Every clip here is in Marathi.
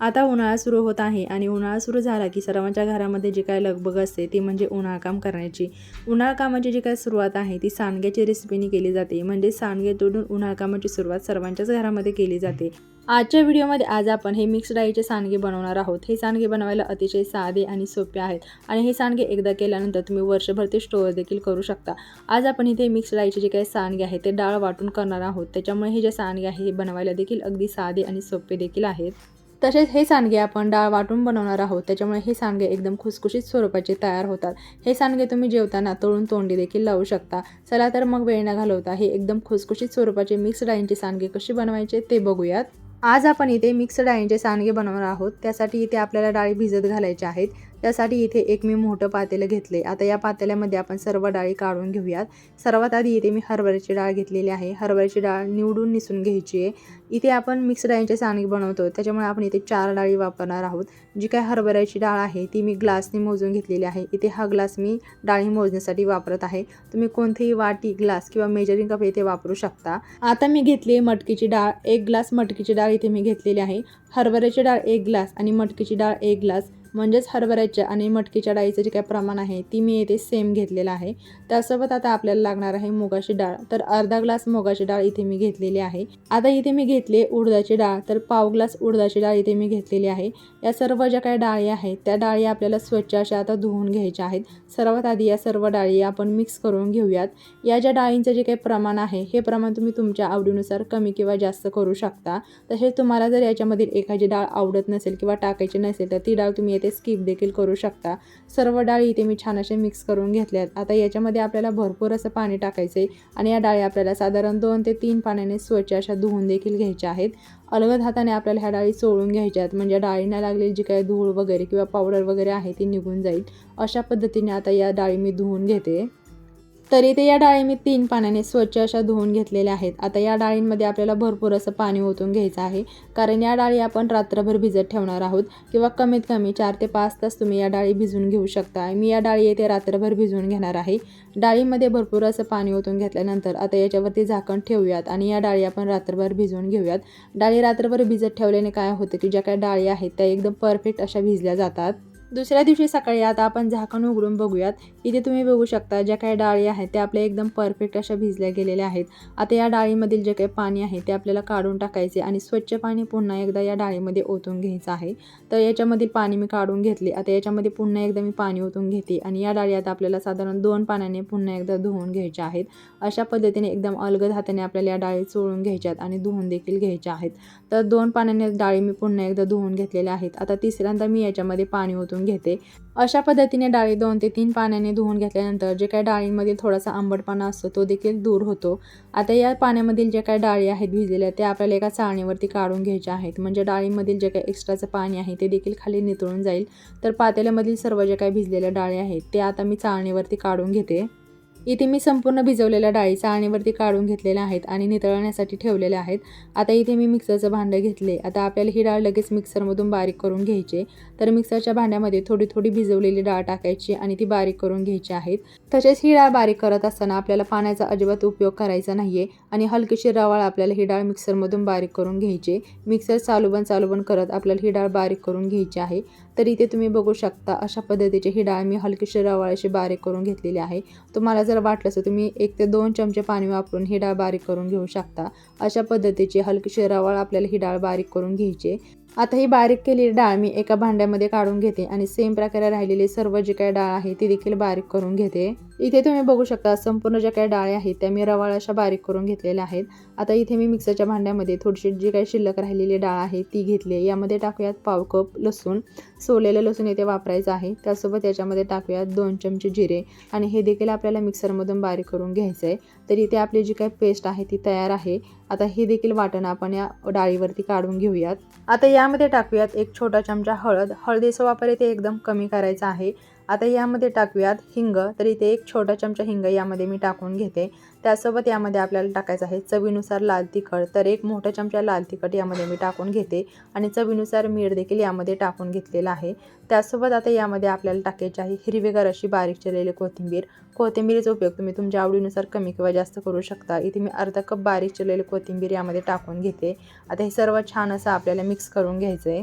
आता उन्हाळा सुरू होत आहे आणि उन्हाळा सुरू झाला की सर्वांच्या घरामध्ये जी काय लगबग असते ती म्हणजे उन्हाळा काम करण्याची. उन्हाळा कामाची जी काय सुरुवात आहे ती सांडग्याची रेसिपीने केली जाते. म्हणजे सांडगे तोडून उन्हाळा कामाची सुरुवात सर्वांच्याच घरामध्ये केली जाते. आजच्या व्हिडिओमध्ये आज आपण हे मिक्स डाळीचे सांडगे बनवणार आहोत. हे सांडगे बनवायला अतिशय साधे आणि सोपे आहेत आणि हे सांडगे एकदा केल्यानंतर तुम्ही वर्षभर ते स्टोअर देखील करू शकता. आज आपण इथे मिक्स डाळीचे जे काही सांडगे आहेत ते डाळ वाटून करणार आहोत. त्याच्यामुळे हे जे सांडगे आहे हे बनवायला देखील अगदी साधे आणि सोपे देखील आहेत. तसेच हे सांडगे आपण डाळ वाटून बनवणार आहोत. त्याच्यामुळे हे सांडगे एकदम खुसखुशीत स्वरूपाचे तयार होतात. हे सांडगे तुम्ही जेवताना तळून तोंडी देखील लावू शकता. चला तर मग वेळ न घालवता हे एकदम खुसखुशीत स्वरूपाचे मिक्स डाळींचे सांडगे कसे बनवायचे ते बघूयात. आज आपण इथे मिक्स डाळींचे सांडगे बनवणार आहोत. त्यासाठी इथे आपल्याला डाळी भिजत घालायच्या आहेत. त्यासाठी इथे एक मी मोठं पातेलं घेतले आता या पातेल्यामध्ये आपण सर्व डाळी काढून घेऊयात. सर्वात आधी इथे मी हरभऱ्याची डाळ घेतलेली आहे. हरभऱ्याची डाळ निवडून निसून घ्यायची आहे. इथे आपण मिक्स डाळींचे सांडगे बनवतो. त्याच्यामुळे आपण इथे चार डाळी वापरणार आहोत. जी काय हरभऱ्याची डाळ आहे ती मी ग्लासने मोजून घेतलेली आहे. इथे हा ग्लास मी डाळी मोजण्यासाठी वापरत आहे. तुम्ही कोणतीही वाटी ग्लास किंवा मेजरिंग कप इथे वापरू शकता. आता मी घेतली आहे मटकीची डाळ. एक ग्लास मटकीची डाळ इथे मी घेतलेली आहे. हरभऱ्याची डाळ एक ग्लास आणि मटकीची डाळ एक ग्लास. म्हणजेच हरभऱ्याच्या आणि मटकीच्या डाळीचं जे काय प्रमाण आहे ती मी येथे सेम घेतलेलं आहे. त्यासोबत आता आपल्याला लागणार आहे मुगाची डाळ. तर अर्धा ग्लास मुगाची डाळ इथे मी घेतलेली आहे. आता इथे मी घेतली उडदाची डाळ. तर पाव ग्लास उडदाची डाळ इथे मी घेतलेली आहे. या सर्व ज्या काही डाळी आहेत त्या डाळी आपल्याला स्वच्छ अशा आता धुवून घ्यायच्या आहेत. सर्वात आधी या सर्व डाळी आपण मिक्स करून घेऊयात. या ज्या डाळींचं जे काही प्रमाण आहे हे प्रमाण तुम्ही तुमच्या आवडीनुसार कमी किंवा जास्त करू शकता. तसेच तुम्हाला जर याच्यामधील एखादी डाळ आवडत नसेल किंवा टाकायची नसेल तर ती डाळ तुम्ही ते स्किप देखील करू शकता. सर्व डाळी इथे मी छान असे मिक्स करून घेतल्यात. आता याच्यामध्ये आपल्याला भरपूर असं पाणी टाकायचं आहे आणि या डाळी आपल्याला साधारण दोन ते तीन पाण्याने स्वच्छ अशा धुवून देखील घ्यायच्या आहेत. अलगद हाताने आपल्याला ह्या डाळी चोळून घ्यायच्या आहेत म्हणजे डाळींना लागलेली जी काही धूळ वगैरे किंवा पावडर वगैरे आहे ती निघून जाईल. अशा पद्धतीने आता या डाळी मी धुवून घेते. तरी ते या डाळी मी तीन पाण्याने स्वच्छ अशा धुवून घेतलेल्या आहेत. आता या डाळींमध्ये आपल्याला भरपूर असं पाणी ओतून घ्यायचं आहे. कारण या डाळी आपण रात्रभर भिजत ठेवणार आहोत किंवा कमीत कमी चार ते पाच तास तुम्ही या डाळी भिजून घेऊ शकता. मी या डाळी येथे रात्रभर भिजवून घेणार आहे. डाळीमध्ये भरपूर असं पाणी ओतून घेतल्यानंतर आता याच्यावरती झाकण ठेवूयात आणि या डाळी आपण रात्रभर भिजवून घेऊयात. डाळी रात्रभर भिजत ठेवल्याने काय होतं की ज्या काय डाळी आहेत त्या एकदम परफेक्ट अशा भिजल्या जातात. दुसऱ्या दिवशी सकाळी आता आपण झाकण उघडून बघूयात. इथे तुम्ही बघू शकता ज्या काही डाळी आहेत त्या आपल्या एकदम परफेक्ट अशा भिजल्या गेलेल्या आहेत. आता या डाळीमधील जे काही पाणी आहे ते आपल्याला काढून टाकायचे आणि स्वच्छ पाणी पुन्हा एकदा या डाळीमध्ये ओतून घ्यायचं आहे. तर याच्यामधील पाणी मी काढून घेतले. आता याच्यामध्ये पुन्हा एकदा मी पाणी ओतून घेते आणि या डाळी आता आपल्याला साधारण दोन पाण्याने पुन्हा एकदा धुवून घ्यायच्या आहेत. अशा पद्धतीने एकदम अलगद हाताने आपल्याला या डाळी चोळून घ्यायच्यात आणि धुवून देखील घ्यायच्या आहेत. तर दोन पाण्याने डाळी मी पुन्हा एकदा धुवून घेतलेल्या आहेत. आता तिसऱ्यांदा मी याच्यामध्ये पाणी ओतून घेते. अशा पद्धतीने डाळी दोन ते तीन पाण्याने धुवून घेतल्यानंतर जे काही डाळींमधील थोडासा आंबटपणा असतो तो देखील दूर होतो. आता या पाण्यामधील जे काही डाळी आहेत भिजलेल्या त्या आपल्याला एका चाळणीवरती काढून घ्यायच्या आहेत. म्हणजे डाळींमधील जे काही एक्स्ट्राचं पाणी आहे ते देखील खाली नितळून जाईल. तर पातेल्यामधील सर्व जे काही भिजलेल्या डाळी आहेत ते आता मी चाळणीवरती काढून घेते. इथे मी संपूर्ण भिजवलेल्या डाळी चाळणीवरती काढून घेतलेल्या आहेत आणि नितळण्यासाठी ठेवलेल्या आहेत. आता इथे मी मिक्सरचं भांडं घेतले. आता आपल्याला ही डाळ लगेच मिक्सरमधून बारीक करून घ्यायचे तर मिक्सरच्या भांड्यामध्ये थोडी थोडी भिजवलेली डाळ टाकायची आणि ती बारीक करून घ्यायची आहेत. तसेच ही डाळ बारीक करत असताना आपल्याला पाण्याचा अजिबात उपयोग करायचा नाही आहे आणि हलकीशी रवाळ आपल्याला ही डाळ मिक्सरमधून बारीक करून घ्यायची मिक्सर चालू बंद चालू करत आपल्याला ही डाळ बारीक करून घ्यायची आहे. तर इथे तुम्ही बघू शकता अशा पद्धतीची ही डाळ मी हलकीशी रवाळ्याशी बारीक करून घेतलेली आहे. तुम्हाला जर वाटलं तर तुम्ही एक ते दोन चमचे पाणी वापरून ही डाळ बारीक करून घेऊ शकता. अशा पद्धतीची हलकी रवाळ आपल्याला ही डाळ बारीक करून घ्यायची. आता ही बारीक केलेली डाळ मी एका भांड्यामध्ये काढून घेते आणि सेम प्रकारे राहिलेली सर्व जी काही डाळ आहे ती देखील बारीक करून घेते. इथे तुम्ही बघू शकता संपूर्ण ज्या काही डाळी आहेत त्या मी रवाळ अशा बारीक करून घेतलेल्या आहेत. आता इथे मी मिक्सरच्या भांड्यामध्ये थोडीशी जी काही शिल्लक राहिलेली डाळ आहे ती घेतली यामध्ये टाकूयात पाव कप लसूण. सोलेलं लसूण येथे वापरायचं आहे. त्यासोबत याच्यामध्ये टाकूयात दोन चमचे जिरे आणि हे देखील आपल्याला मिक्सरमधून बारीक करून घ्यायचं आहे तर इथे आपली जी काही पेस्ट आहे ती तयार आहे. आता हे देखील वाटण आपण या डाळीवरती काढून घेऊयात. आता यामध्ये टाकूयात एक छोटा चमचा हळद. हळदीचा वापर इथे एकदम कमी करायचा आहे. आता यामध्ये टाकूयात हिंग. तर इथे एक छोटा चमचा हिंग यामध्ये मी टाकून घेते. त्यासोबत यामध्ये आपल्याला टाकायचं आहे चवीनुसार लाल तिखट. तर एक मोठा चमचा लाल तिखट यामध्ये मी टाकून घेते. आणि चवीनुसार मीठ देखील यामध्ये टाकून घेतलेलं आहे. त्यासोबत आता यामध्ये आपल्याला टाकायची आहे हिरवेगार अशी बारीक चिरलेली कोथिंबीर. कोथिंबीरीचा उपयोग तुम्ही तुमच्या आवडीनुसार कमी किंवा जास्त करू शकता. इथे मी अर्धा कप बारीक चिरलेली कोथिंबीर यामध्ये टाकून घेते. आता हे सर्व छान असं आपल्याला मिक्स करून घ्यायचं आहे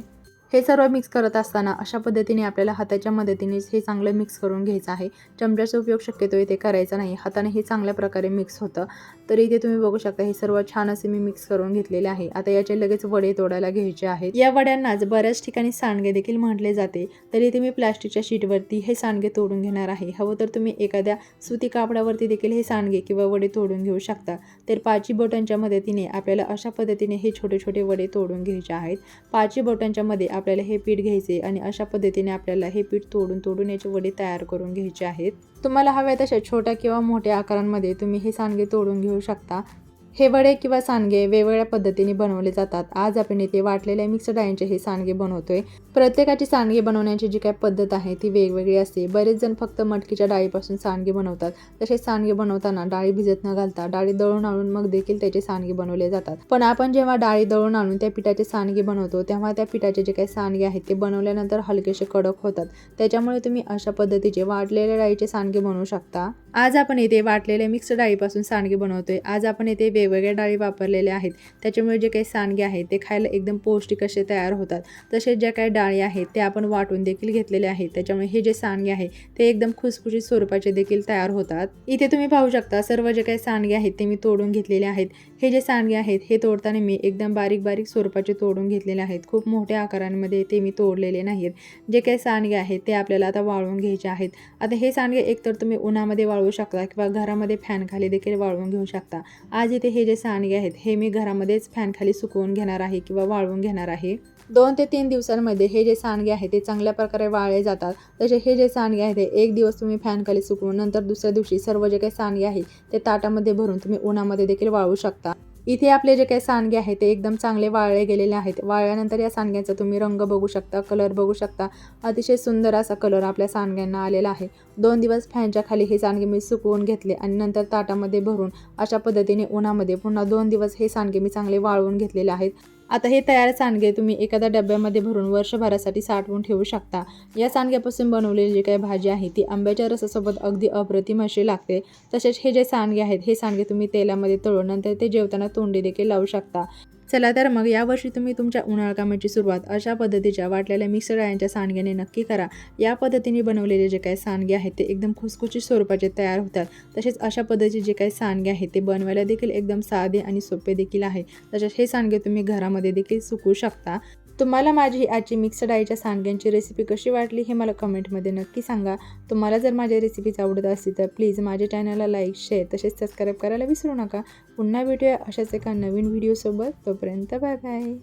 हे सर्व मिक्स करत असताना अशा पद्धतीने आपल्याला हाताच्या मदतीनेच हे चांगलं मिक्स करून घ्यायचं आहे. चमच्याचा उपयोग शक्यतो इथे करायचा नाही. हाताने हे चांगल्या प्रकारे मिक्स होतं. तर इथे तुम्ही बघू शकता हे सर्व छान असे मी मिक्स करून घेतलेले आहे. आता याचे लगेच वडे तोडायला घ्यायचे आहेत. या वड्यांनाच बऱ्याच ठिकाणी सांडगे देखील म्हटले जाते. तर इथे मी प्लास्टिकच्या शीटवरती हे सांडगे तोडून घेणार आहे. हवं तर तुम्ही एखाद्या सुती कापडावरती देखील हे सांडगे किंवा वडे तोडून घेऊ शकता. तर पाची बोटांच्या मदतीने आपल्याला अशा पद्धतीने हे छोटे छोटे वडे तोडून घ्यायचे आहेत. पाची बोटांच्या मध्ये आपल्याला हे पीठ घ्यायचे आणि अशा पद्धतीने आपल्याला हे पीठ तोडून तोडून याचे वडे तयार करून घ्यायचे आहेत. तुम्हाला हव्या तशा छोट्या किंवा मोठ्या आकारांमध्ये तुम्ही हे सांडगे तोडून घेऊ शकता. हे वडे किंवा सांडगे वेगवेगळ्या पद्धतीने बनवले जातात. आज आपण इथे वाटलेल्या मिक्स डाळींचे हे सांडगे बनवतोय. प्रत्येकाची सांडगे बनवण्याची जी काय पद्धत आहे ती वेगवेगळी असते. बरेच जण फक्त मटकीच्या डाळीपासून सांडगे बनवतात. तसेच सांडगे बनवताना डाळी भिजत न घालता डाळी दळून आणून मग देखील त्याचे सांडगे बनवले जातात. पण आपण जेव्हा डाळी दळून आणून त्या पिठाचे सांडगे बनवतो तेव्हा त्या पिठाचे जे काही सांडगे आहेत ते बनवल्यानंतर हलकेसे कडक होतात. त्याच्यामुळे तुम्ही अशा पद्धतीचे वाटलेल्या डाळीचे सांडगे बनवू शकता. आज आपण इथे वाटलेल्या मिक्स डाळीपासून सांडगे बनवतोय. आज आपण इथे वेगवेगळ्या डाळी वापरलेल्या आहेत. त्याच्यामुळे जे काही सांडगे आहेत ते खायला एकदम पौष्टिक असे तयार होतात. तसेच ज्या काही डाळी आहेत ते आपण वाटून देखील घेतलेले आहेत. त्याच्यामुळे हे जे सांडगे आहे ते एकदम खुसखुशीत स्वरूपाचे देखील तयार होतात. इथे तुम्ही पाहू शकता सर्व जे काही सांडगे आहेत ते मी तोडून घेतलेले आहेत. हे जे सांडगे आहेत हे तोडताना मी एकदम बारीक बारीक स्वरूपाचे तोडून घेतलेले आहेत. खूप मोठ्या आकारांमध्ये ते मी तोडलेले नाहीत जे काही सांडगे आहेत ते आपल्याला आता वाळवून घ्यायचे आहेत. आता हे सांडगे एकतर तुम्ही उन्हामध्ये वाळवू शकता किंवा घरामध्ये फॅनखाली देखील वाळवून घेऊ शकता. आज इथे हे जे सांडगे आहेत हे मी घरामध्येच फॅनखाली सुकवून घेणार आहे किंवा वाळवून घेणार आहे. दोन ते तीन दिवसांमध्ये हे जे सांडगे आहेत ते चांगल्या प्रकारे वाळले जातात. तसे हे जे सांडगे आहेत ते एक दिवस तुम्ही फॅनखाली सुकवून नंतर दुसऱ्या दिवशी सर्व जे काही सांडगे आहेत ते ताटामध्ये भरून तुम्ही उन्हामध्ये देखील वाळवू शकता. इथे आपले जे काही सांडगे आहेत ते एकदम चांगले वाळले गेलेले आहेत. वाळल्यानंतर या सांडग्याचा तुम्ही रंग बघू शकता कलर बघू शकता. अतिशय सुंदर असा कलर आपल्या सांडग्यांना आलेला आहे. दोन दिवस फॅनच्या खाली हे सांडगे मी सुकवून घेतले आणि नंतर ताटामध्ये भरून अशा पद्धतीने उन्हामध्ये पुन्हा दोन दिवस हे सांडगे मी चांगले वाळवून घेतलेले आहेत. आता हे तयार सांडगे तुम्ही एखाद्या डब्यामध्ये भरून वर्षभरासाठी साठवून ठेवू शकता. या सांडग्यापासून बनवलेली जी काही भाजी आहे ती आंब्याच्या रसासोबत अगदी अप्रतिम अशी लागते. तसेच हे जे सांडगे आहेत हे सांडगे तुम्ही तेलामध्ये तळून नंतर ते जेवताना तोंडी देखील लावू शकता. चला तर मग यावर्षी तुम्ही तुमच्या उन्हाळा कामाची सुरुवात अशा पद्धतीच्या वाटलेल्या मिक्सर डाळ्यांच्या सांडग्याने नक्की करा. या पद्धतीने बनवलेले जे काही सांडगे आहेत ते एकदम खुसखुशीत स्वरूपाचे तयार होतात. तसेच अशा पद्धतीचे जे काही सांडगे आहेत ते बनवायला देखील एकदम साधे आणि सोपे देखील आहे. तसेच हे सांडगे तुम्ही घरामध्ये देखील सुकू शकता. तुम्हाला माझी आजची मिक्स डाळीच्या सांडग्यांची रेसिपी कशी वाटली हे मला कमेंटमध्ये नक्की सांगा. तुम्हाला जर माझ्या रेसिपीज आवडत असतील तर प्लीज माझ्या चॅनलला लाईक शेअर तसेच सबस्क्राईब करायला विसरू नका. पुन्हा भेटूया अशाच एका नवीन व्हिडिओसोबत तोपर्यंत बाय बाय